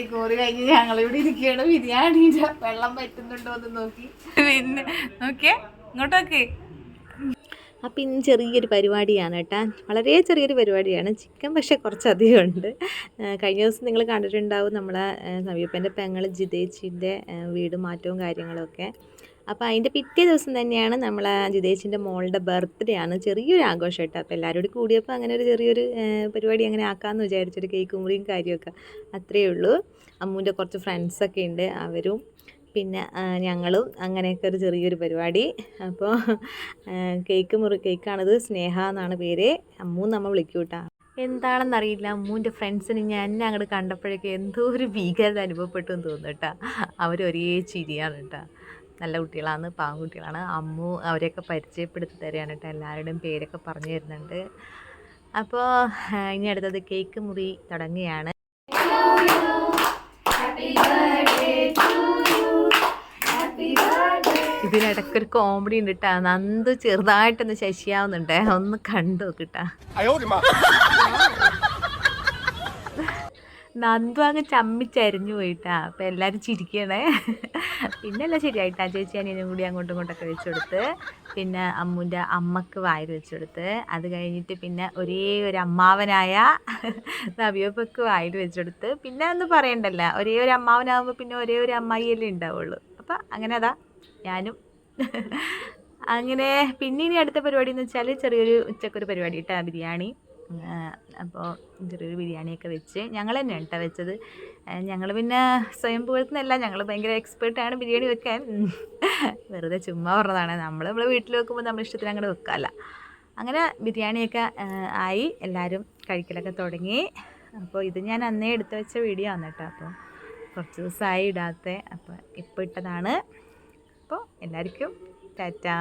കേക്കോറി കഴിഞ്ഞ് ഞങ്ങളിവിടെ ഇരിക്കുകയാണ്. ബിരിയാണിന്റെ വെള്ളം പറ്റുന്നുണ്ടോ എന്ന് നോക്കി. പിന്നെ നോക്കിയേ ഇങ്ങോട്ടൊക്കെ അപ്പം ഇന്ന് ചെറിയൊരു പരിപാടിയാണ് കേട്ടോ. വളരെ ചെറിയൊരു പരിപാടിയാണ്. ചിക്കൻ പക്ഷേ കുറച്ചധികം ഉണ്ട് കഴിഞ്ഞ ദിവസം നിങ്ങൾ കണ്ടിട്ടുണ്ടാവും നമ്മളെ സമീപന്റെ പെങ്ങൾ ജിതേച്ചിന്റെ വീട് മാറ്റവും കാര്യങ്ങളൊക്കെ. അപ്പോൾ അതിന്റെ പിറ്റേ ദിവസം തന്നെയാണ് നമ്മൾ ജിതേച്ചിന്റെ മോളുടെ ബർത്ത്ഡേ ആണ്. ചെറിയൊരു ആഘോഷം കേട്ടോ. അപ്പോൾ എല്ലാവരും കൂടി കൂടിയപ്പോൾ അങ്ങനെ ഒരു ചെറിയൊരു പരിപാടി അങ്ങനെ ആക്കാമെന്ന് വിചാരിച്ചൊരു കേക്ക് മുറിയും കാര്യമൊക്കെ അത്രയേ ഉള്ളൂ. അമ്മൂന്റെ കുറച്ച് ഫ്രണ്ട്സൊക്കെ ഉണ്ട് അവരും പിന്നെ ഞങ്ങളും അങ്ങനെയൊക്കെ ഒരു ചെറിയൊരു പരിപാടി. അപ്പോൾ കേക്ക് മുറി കേക്കാണത് സ്നേഹ എന്നാണ് പേര്. അമ്മൂ നമ്മൾ വിളിക്കൂട്ടാ കേട്ടോ എന്താണെന്നറിയില്ല അമ്മൂന്റെ ഫ്രണ്ട്സിന് ഞാൻ എന്നെ അങ്ങോട്ട് കണ്ടപ്പോഴേക്കും എന്തോ ഒരു ഭീകരത അനുഭവപ്പെട്ടു എന്ന് തോന്നുന്നു കേട്ടോ. അവരൊരേ ചിരിയാണ് കേട്ടോ. നല്ല കുട്ടികളാണ് പാവൻകുട്ടികളാണ് അമ്മു അവരെയൊക്കെ പരിചയപ്പെടുത്തി തരികയാണ് കേട്ടോ. എല്ലാവരുടെയും പേരൊക്കെ പറഞ്ഞു തരുന്നുണ്ട്. അപ്പോൾ ഇനി അടുത്തത് കേക്ക് മുറി തുടങ്ങുകയാണ്. ഇതിനിടയ്ക്ക് ഒരു കോമഡി ഉണ്ട് കേട്ടാ. നന്ദു ചെറുതായിട്ടൊന്ന് ശശിയാവുന്നുണ്ടേ. ഒന്ന് കണ്ടു നോക്കിട്ടാ നന്ദു അങ്ങ് ചമ്മിച്ചരിഞ്ഞു പോയിട്ടാ. അപ്പം എല്ലാവരും ചിരിക്കണേ. പിന്നെ എല്ലാം ശരിയായിട്ടാ. ചേച്ചി അനിയനും കൂടി അങ്ങോട്ടും ഇങ്ങോട്ടൊക്കെ വെച്ച് കൊടുത്ത്. പിന്നെ അമ്മൂന്റെ അമ്മയ്ക്ക് വായിൽ വെച്ച് കൊടുത്ത്. അത് കഴിഞ്ഞിട്ട് പിന്നെ ഒരേ ഒരു അമ്മാവനായ നവിയപ്പക്ക് വായിൽ വെച്ച് കൊടുത്ത്. പിന്നെ ഒന്നും പറയണ്ടല്ല. ഒരേ ഒരു അമ്മാവനാകുമ്പോൾ പിന്നെ ഒരേ ഒരു അമ്മായിയല്ലേ ഉണ്ടാവുള്ളൂ. അപ്പം അങ്ങനെ അതാ. ഞാനും അങ്ങനെ. പിന്നെ ഇനി അടുത്ത പരിപാടി എന്ന് വെച്ചാൽ ചെറിയൊരു ഉച്ചക്കൊരു പരിപാടി കേട്ടോ ബിരിയാണി. അപ്പോൾ ചെറിയൊരു ബിരിയാണിയൊക്കെ വെച്ച് ഞങ്ങൾ തന്നെ കേട്ടോ വെച്ചത് ഞങ്ങൾ പിന്നെ സ്വയം പുകഴ്ത്തുന്നല്ല ഞങ്ങൾ ഭയങ്കര എക്സ്പേർട്ടാണ് ബിരിയാണി വെക്കാൻ. വെറുതെ ചുമ്മാ പറഞ്ഞതാണ്. നമ്മൾ നമ്മളെ വീട്ടിൽ വെക്കുമ്പോൾ നമ്മൾ ഇഷ്ടത്തിന് അങ്ങോട്ട് വെക്കാമല്ല അങ്ങനെ ബിരിയാണിയൊക്കെ ആയി. എല്ലാവരും കഴിക്കലൊക്കെ തുടങ്ങി. അപ്പോൾ ഇത് ഞാൻ അന്നേ എടുത്തു വെച്ച വീഡിയോ ആണ് കേട്ടോ അപ്പോൾ കുറച്ച് ദിവസമായി ഇടാത്ത. അപ്പോൾ ഇപ്പോൾ ഇട്ടതാണ്. അപ്പോൾ എല്ലാവർക്കും ടാറ്റാ.